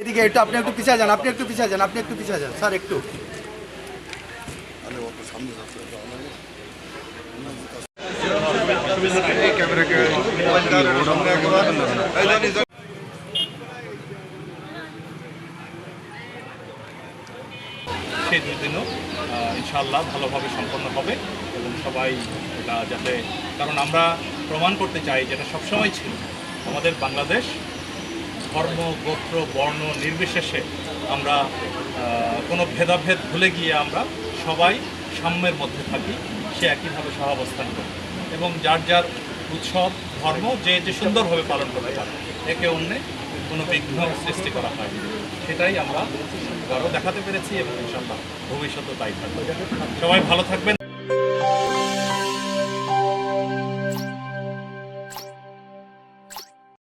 এদিকে একটু, আপনি একটু পিছিয়ে যান, আপনি একটু পিছিয়ে যান, আপনি একটু পিছিয়ে যান। স্যার, একটু। সেই দুই দিনও আহ, ইনশাআল্লাহ ভালোভাবে সম্পন্ন হবে এবং সবাই এটা যাতে কারণ আমরা প্রমাণ করতে চাই যেটা সবসময় ছিল আমাদের বাংলাদেশ ধর্ম গোত্র বর্ণ নির্বিশেষে আমরা কোনো ভেদাভেদ ভুলে গিয়ে আমরা সবাই সাম্যের মধ্যে থাকি সে একইভাবে সহাবস্থান করি। এবং যার যার উৎসব, ধর্ম যে যে সুন্দরভাবে পালন করতে পারে একে অন্যে কোনো বিঘ্ন সৃষ্টি করা হয় সেটাই আমরা আরও দেখাতে পেরেছি এবং ইনশাল্লাহ ভবিষ্যতে তাই থাকবে। সবাই ভালো থাকবেন।